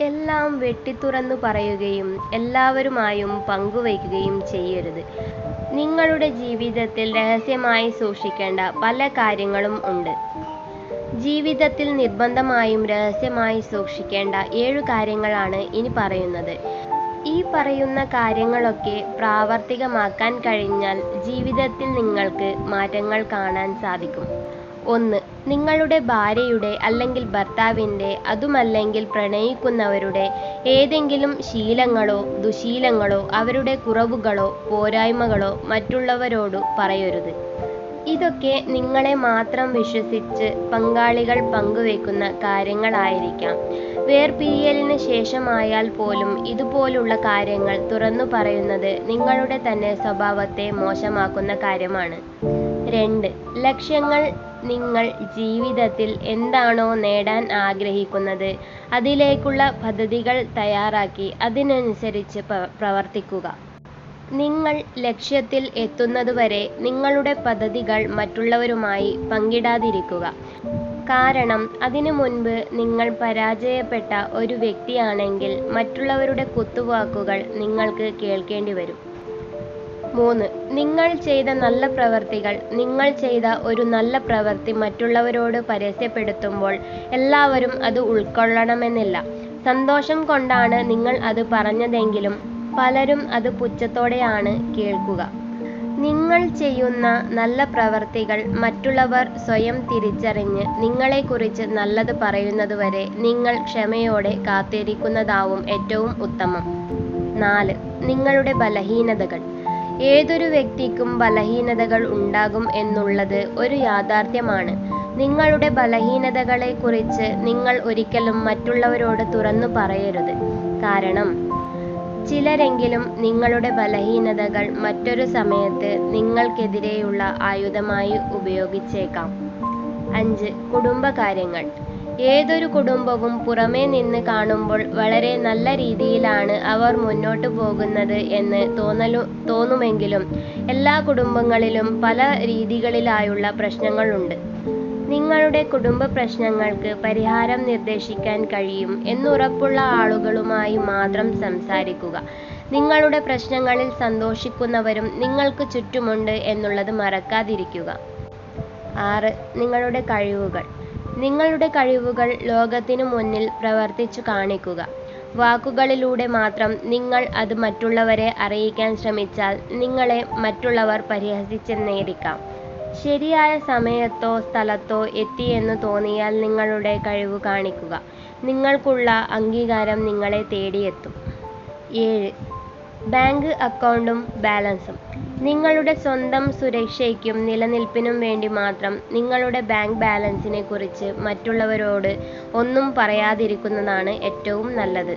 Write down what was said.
എല്ലാം വെട്ടിത്തുറന്നു പറയുകയും എല്ലാവരുമായും പങ്കുവയ്ക്കുകയും ചെയ്യരുത്. നിങ്ങളുടെ ജീവിതത്തിൽ രഹസ്യമായി സൂക്ഷിക്കേണ്ട പല കാര്യങ്ങളും ഉണ്ട്. ജീവിതത്തിൽ നിർബന്ധമായും രഹസ്യമായി സൂക്ഷിക്കേണ്ട ഏഴു കാര്യങ്ങളാണ് ഇനി പറയുന്നത്. ഈ പറയുന്ന കാര്യങ്ങളൊക്കെ പ്രാവർത്തികമാക്കാൻ കഴിഞ്ഞാൽ ജീവിതത്തിൽ നിങ്ങൾക്ക് മാറ്റങ്ങൾ കാണാൻ സാധിക്കും. ഒന്ന്. നിങ്ങളുടെ ഭാര്യയുടെ അല്ലെങ്കിൽ ഭർത്താവിന്റെ അതുമല്ലെങ്കിൽ പ്രണയിക്കുന്നവരുടെ ഏതെങ്കിലും ശീലങ്ങളോ ദുശീലങ്ങളോ അവരുടെ കുറവുകളോ പോരായ്മകളോ മറ്റുള്ളവരോടു പറയരുത്. ഇതൊക്കെ നിങ്ങളെ മാത്രം വിശ്വസിച്ച് പങ്കാളികൾ പങ്കുവെക്കുന്ന കാര്യങ്ങളായിരിക്കാം. വേർപിരിയലിന് ശേഷമായാൽ പോലും ഇതുപോലുള്ള കാര്യങ്ങൾ തുറന്നു പറയുന്നത് നിങ്ങളുടെ തന്നെ സ്വഭാവത്തെ മോശമാക്കുന്ന കാര്യമാണ്. രണ്ട്. ലക്ഷ്യങ്ങൾ നിങ്ങൾ ജീവിതത്തിൽ എന്താണോ നേടാൻ ആഗ്രഹിക്കുന്നത് അതിലേക്കുള്ള പദ്ധതികൾ തയ്യാറാക്കി അതിനനുസരിച്ച് പ്രവർത്തിക്കുക. നിങ്ങൾ ലക്ഷ്യത്തിൽ എത്തുന്നതുവരെ നിങ്ങളുടെ പദ്ധതികൾ മറ്റുള്ളവരുമായി പങ്കിടാതിരിക്കുക. കാരണം അതിനു മുൻപ് നിങ്ങൾ പരാജയപ്പെട്ട ഒരു വ്യക്തിയാണെങ്കിൽ മറ്റുള്ളവരുടെ കുത്തുവാക്കുകൾ നിങ്ങൾക്ക് കേൾക്കേണ്ടി വരും. മൂന്ന്. നിങ്ങൾ ചെയ്ത നല്ല പ്രവർത്തികൾ നിങ്ങൾ ചെയ്ത ഒരു നല്ല പ്രവൃത്തി മറ്റുള്ളവരോട് പരസ്യപ്പെടുത്തുമ്പോൾ എല്ലാവരും അത് ഉൾക്കൊള്ളണമെന്നില്ല. സന്തോഷം കൊണ്ടാണ് നിങ്ങൾ അത് പറഞ്ഞതെങ്കിലും പലരും അത് പുച്ഛത്തോടെയാണ് കേൾക്കുക. നിങ്ങൾ ചെയ്യുന്ന നല്ല പ്രവർത്തികൾ മറ്റുള്ളവർ സ്വയം തിരിച്ചറിഞ്ഞ് നിങ്ങളെക്കുറിച്ച് നല്ലത് പറയുന്നതുവരെ നിങ്ങൾ ക്ഷമയോടെ കാത്തിരിക്കുന്നതാവും ഏറ്റവും ഉത്തമം. നാല്. നിങ്ങളുടെ ബലഹീനതകൾ. ഏതൊരു വ്യക്തിക്കും ബലഹീനതകൾ ഉണ്ടാകും എന്നുള്ളത് ഒരു യാഥാർത്ഥ്യമാണ്. നിങ്ങളുടെ ബലഹീനതകളെക്കുറിച്ച് നിങ്ങൾ ഒരിക്കലും മറ്റുള്ളവരോട് തുറന്നു പറയരുത്. കാരണം ചിലരെങ്കിലും നിങ്ങളുടെ ബലഹീനതകൾ മറ്റൊരു സമയത്ത് നിങ്ങൾക്കെതിരെയുള്ള ആയുധമായി ഉപയോഗിച്ചേക്കാം. അഞ്ച്. കുടുംബകാര്യങ്ങൾ. ഏതൊരു കുടുംബവും പുറമേ നിന്ന് കാണുമ്പോൾ വളരെ നല്ല രീതിയിലാണ് അവർ മുന്നോട്ട് പോകുന്നത് എന്ന് തോന്നുമെങ്കിലും എല്ലാ കുടുംബങ്ങളിലും പല രീതികളിലായുള്ള പ്രശ്നങ്ങളുണ്ട്. നിങ്ങളുടെ കുടുംബ പ്രശ്നങ്ങൾക്ക് പരിഹാരം നിർദ്ദേശിക്കാൻ കഴിയും എന്നുറപ്പുള്ള ആളുകളുമായി മാത്രം സംസാരിക്കുക. നിങ്ങളുടെ പ്രശ്നങ്ങളിൽ സന്തോഷിക്കുന്നവരും നിങ്ങൾക്ക് ചുറ്റുമുണ്ട് എന്നുള്ളത് മറക്കാതിരിക്കുക. ആറ്. നിങ്ങളുടെ കഴിവുകൾ. നിങ്ങളുടെ കഴിവുകൾ ലോകത്തിനു മുന്നിൽ പ്രവർത്തിച്ചു കാണിക്കുക. വാക്കുകളിലൂടെ മാത്രം നിങ്ങൾ അത് മറ്റുള്ളവരെ അറിയിക്കാൻ ശ്രമിച്ചാൽ നിങ്ങളെ മറ്റുള്ളവർ പരിഹസിച്ചെന്നേരിക്കാം. ശരിയായ സമയത്തോ സ്ഥലത്തോ എത്തിയെന്നു തോന്നിയാൽ നിങ്ങളുടെ കഴിവ് കാണിക്കുക. നിങ്ങൾക്കുള്ള അംഗീകാരം നിങ്ങളെ തേടിയെത്തും. ഏഴ്. ബാങ്ക് അക്കൗണ്ടും ബാലൻസും. നിങ്ങളുടെ സ്വന്തം സുരക്ഷയ്ക്കും നിലനിൽപ്പിനും വേണ്ടി മാത്രം നിങ്ങളുടെ ബാങ്ക് ബാലൻസിനെ കുറിച്ച് മറ്റുള്ളവരോട് ഒന്നും പറയാതിരിക്കുന്നതാണ് ഏറ്റവും നല്ലത്.